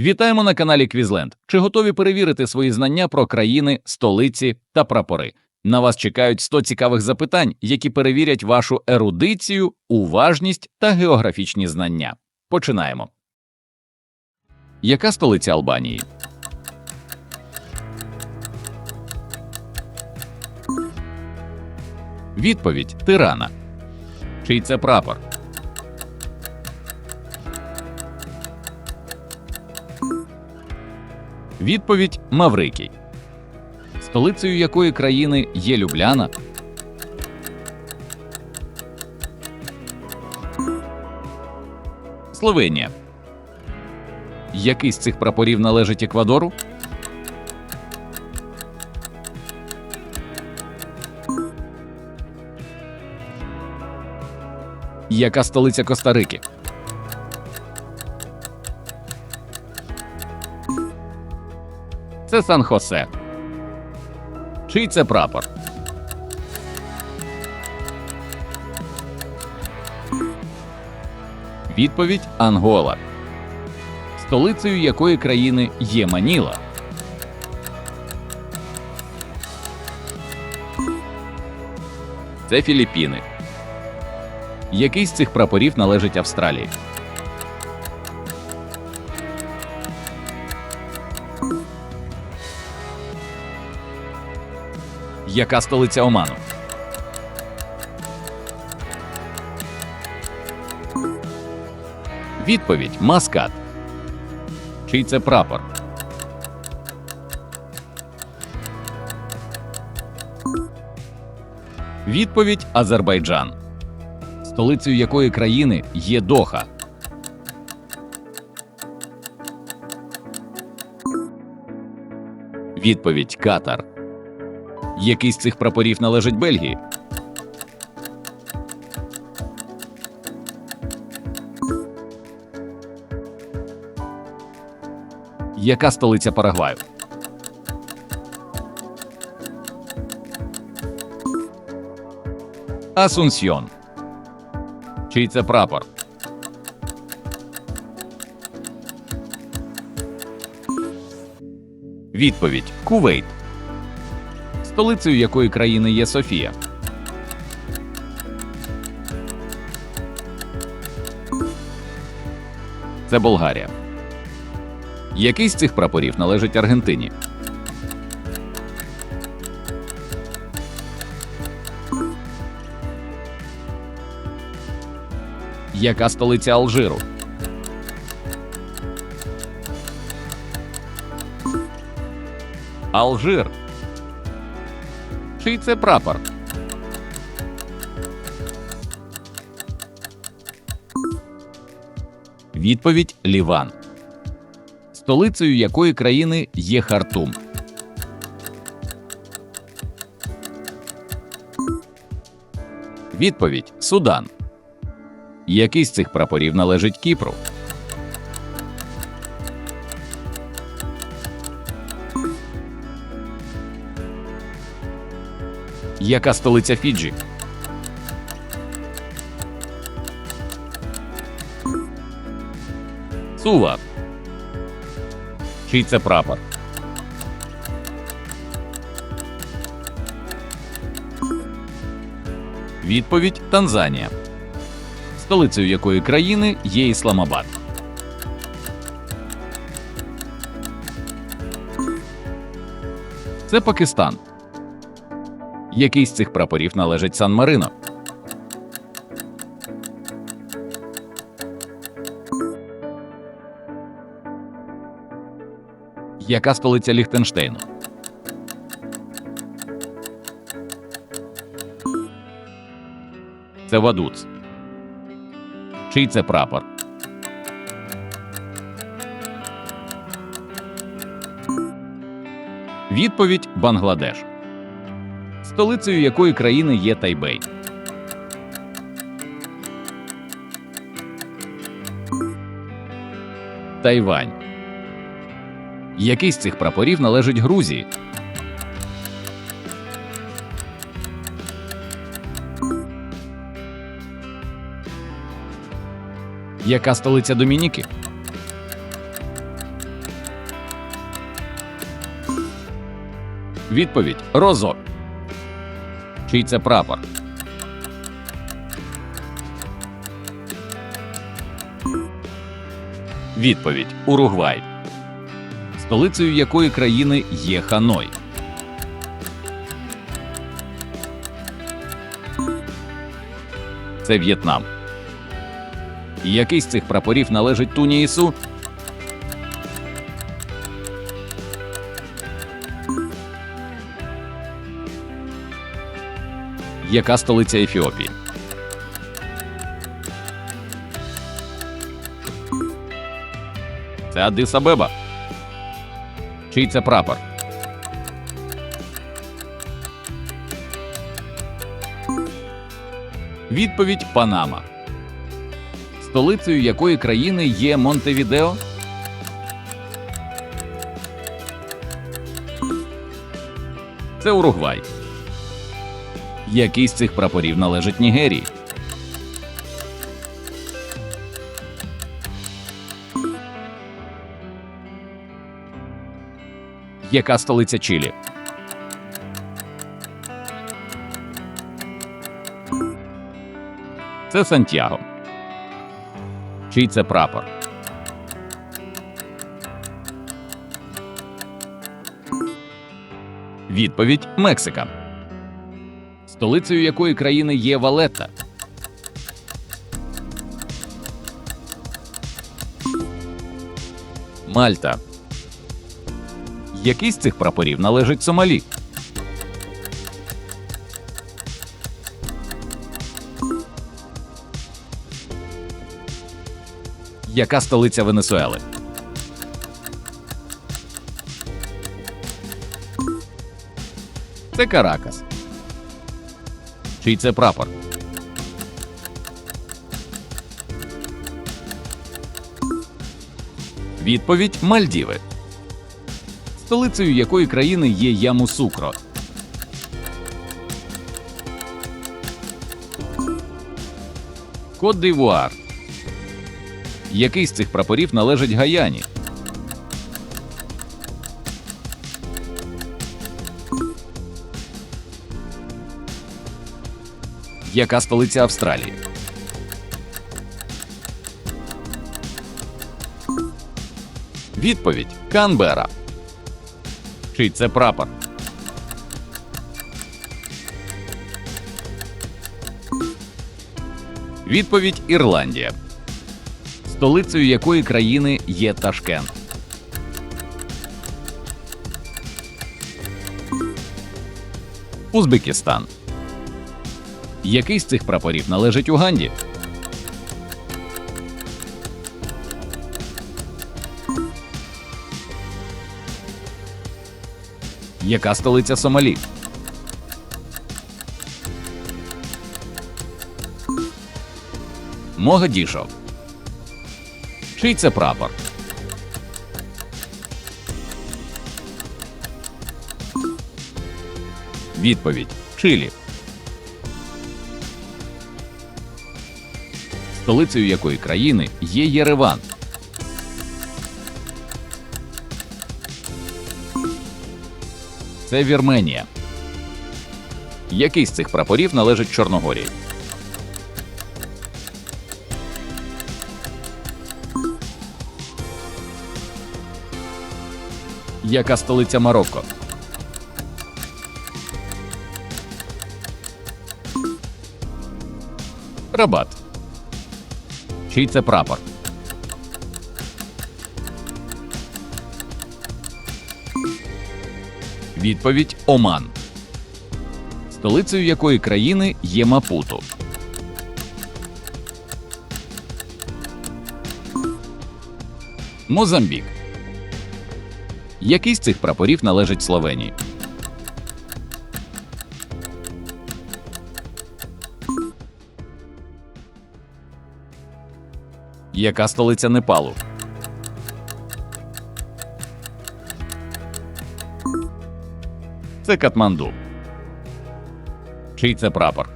Вітаємо на каналі Квізленд. Чи готові перевірити свої знання про країни, столиці та прапори? На вас чекають 100 цікавих запитань, які перевірять вашу ерудицію, уважність та географічні знання. Починаємо. Яка столиця Албанії? Відповідь Тирана. Чий це прапор? Відповідь Маврикій. Столицею якої країни є Любляна? Словенія. Який з цих прапорів належить Еквадору? Яка столиця Коста-Рики? Це Сан-Хосе. Чий це прапор? Відповідь Ангола. Столицею якої країни є Маніла? Це Філіппіни. Який з цих прапорів належить Австралії? Яка столиця Оману? Відповідь Маскат. Чий це прапор? Відповідь Азербайджан. Столицею якої країни є Доха? Відповідь Катар. Який з цих прапорів належить Бельгії? Яка столиця Парагваю? Асунсьйон. Чий це прапор? Відповідь Кувейт. Столицею якої країни є Софія? Це Болгарія. Який з цих прапорів належить Аргентині? Яка столиця Алжиру? Алжир. Чий це прапор? Відповідь Ліван. Столицею якої країни є Хартум? Відповідь Судан. Який з цих прапорів належить Кіпру? Яка столиця Фіджі? Сува. Чий це прапор? Відповідь Танзанія. Столицею якої країни є Ісламабад. Це Пакистан. Який з цих прапорів належить Сан Марино? Яка столиця Ліхтенштейну? Це Вадуц. Чий це прапор? Відповідь Бангладеш столицею якої країни є Тайбей. Тайвань. Який з цих прапорів належить Грузії? Яка столиця Домініки? Відповідь Розок. Чий це прапор? Відповідь Уругвай. Столицею якої країни є Ханой? Це В'єтнам. Який з цих прапорів належить Тунісу? Яка столиця Ефіопії? Це Аддис Абеба. Чий це прапор? Відповідь Панама. Столицею якої країни є Монтевідео? Це Уругвай. Який з цих прапорів належить Нігерії? Яка столиця Чилі? Це Сантьяго. Чий це прапор? Відповідь Мексика. Столицею якої країни є Валетта? Мальта. Який з цих прапорів належить Сомалі? Яка столиця Венесуели? Це Каракас. Чий це прапор? Відповідь Мальдіви. Столицею якої країни є Ямусукро? Кот d'Ivoire. Який з цих прапорів належить Гаяні? Яка столиця Австралії? Відповідь Канбера. Чий це прапор? Відповідь Ірландія. Столицею якої країни є Ташкент? Узбекистан. Який з цих прапорів належить Уганді? Яка столиця Сомалі? Могадішо. Чий це прапор? Відповідь Чилі. Столицею якої країни є Єреван? Це Вірменія. Який з цих прапорів належить Чорногорії? Яка столиця Марокко? Рабат. Чий це прапор? Відповідь Оман. Столицею якої країни є Мапуту? Мозамбік. Який з цих прапорів належить Словенії? Яка столиця Непалу? Це Катманду. Чий це прапор?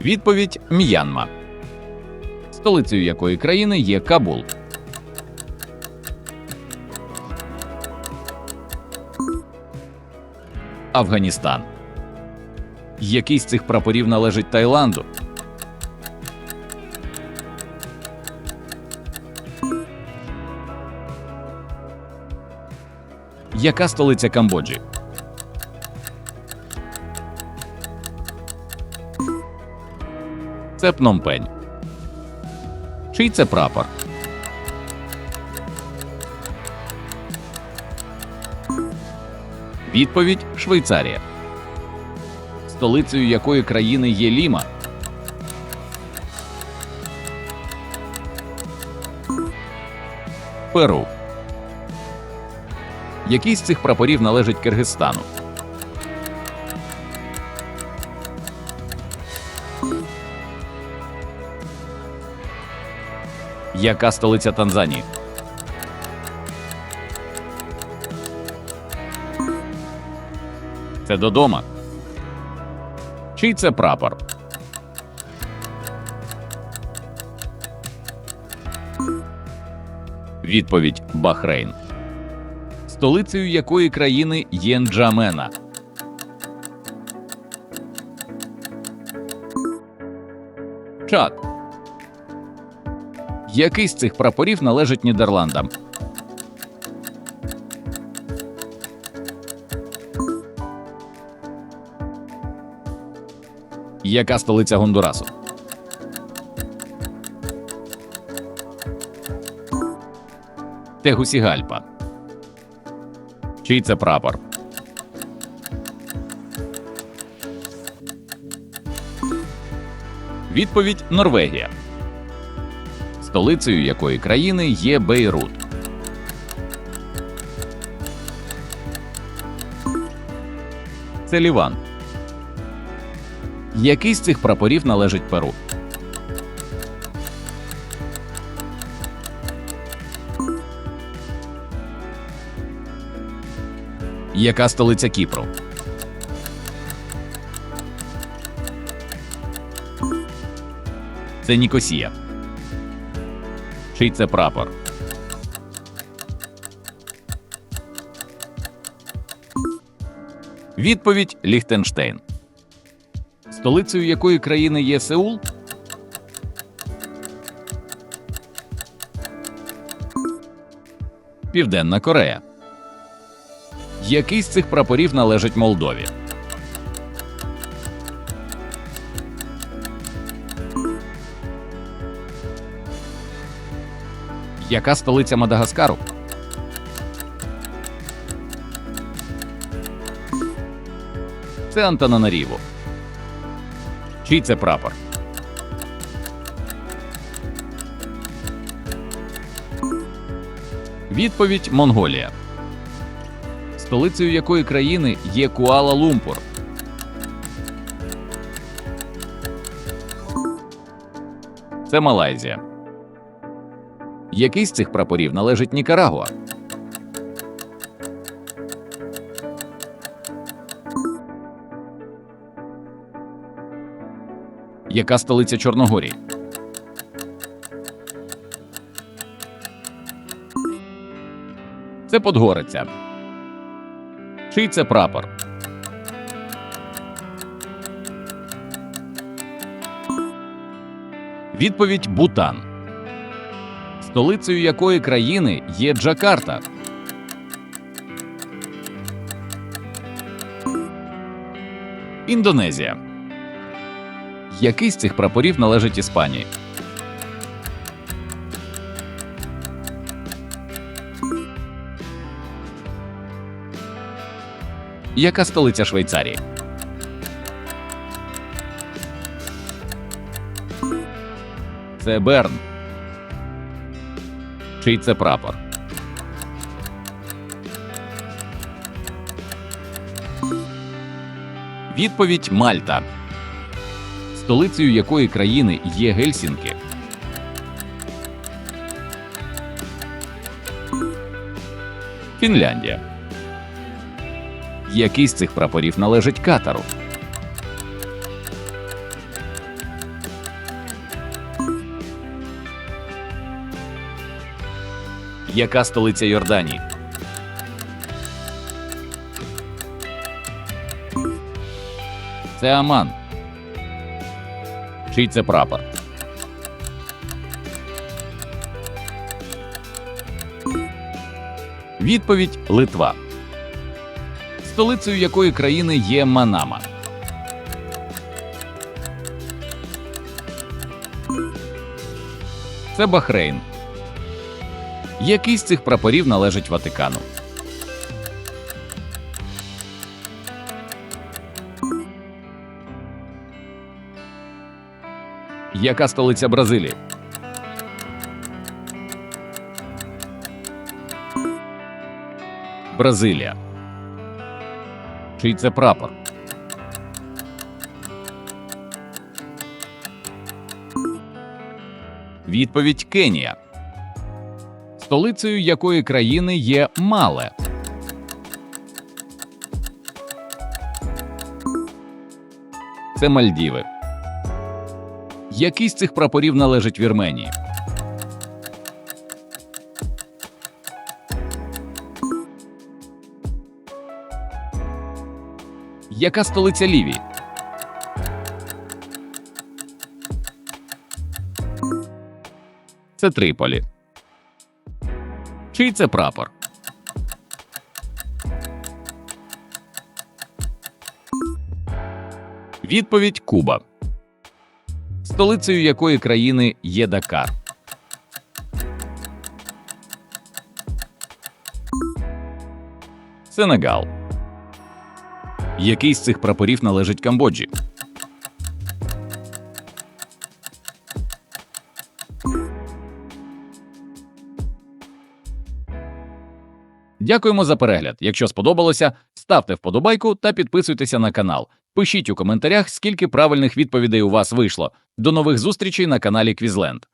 Відповідь М'янма. Столицею якої країни є Кабул. Афганістан. Який з цих прапорів належить Таїланду? Яка столиця Камбоджі? Це Пномпень. Чий це прапор? Відповідь Швейцарія. Столицею якої країни є Ліма? Перу. Який з цих прапорів належить Киргизстану? Яка столиця Танзанії? Це Додома. Чий це прапор? Відповідь Бахрейн. Столицею якої країни є Нджамена? Чад. Який з цих прапорів належить Нідерландам? Яка столиця Гондурасу? Тегусігальпа. Чий це прапор? Відповідь Норвегія. Столицею якої країни є Бейрут. Це Ліван. Який з цих прапорів належить Перу? Яка столиця Кіпру? Це Нікосія. Чий це прапор? Відповідь Ліхтенштейн. Столицею якої країни є Сеул? Південна Корея. Який з цих прапорів належить Молдові? Яка столиця Мадагаскару? Це Антананаріво. Чий це прапор? Відповідь Монголія. Столицею якої країни є Куала-Лумпур? Це Малайзія. Який з цих прапорів належить Нікарагуа? Яка столиця Чорногорії? Це Подгориця. Чий це прапор? Відповідь Бутан. Столицею якої країни є Джакарта? Індонезія. Який з цих прапорів належить Іспанії? Яка столиця Швейцарії? Це Берн. Чий це прапор? Відповідь Мальта. Столицею якої країни є Гельсінки? Фінляндія. Який з цих прапорів належить Катару? Яка столиця Йорданії? Це Аман. Чий це прапор? Відповідь Литва. Столицею якої країни є Манама? Це Бахрейн. Який з цих прапорів належить Ватикану? Яка столиця Бразилії? Бразилія. Чий це прапор? Відповідь Кенія. Столицею якої країни є Мале? Це Мальдіви. Який з цих прапорів належить Вірменії? Яка столиця Лівії? Це Триполі. Чий це прапор? Відповідь Куба. Столицею якої країни є Дакар? Сенегал. Який з цих прапорів належить Камбоджі? Дякуємо за перегляд. Якщо сподобалося, ставте вподобайку та підписуйтеся на канал. Пишіть у коментарях, скільки правильних відповідей у вас вийшло. До нових зустрічей на каналі Квізленд.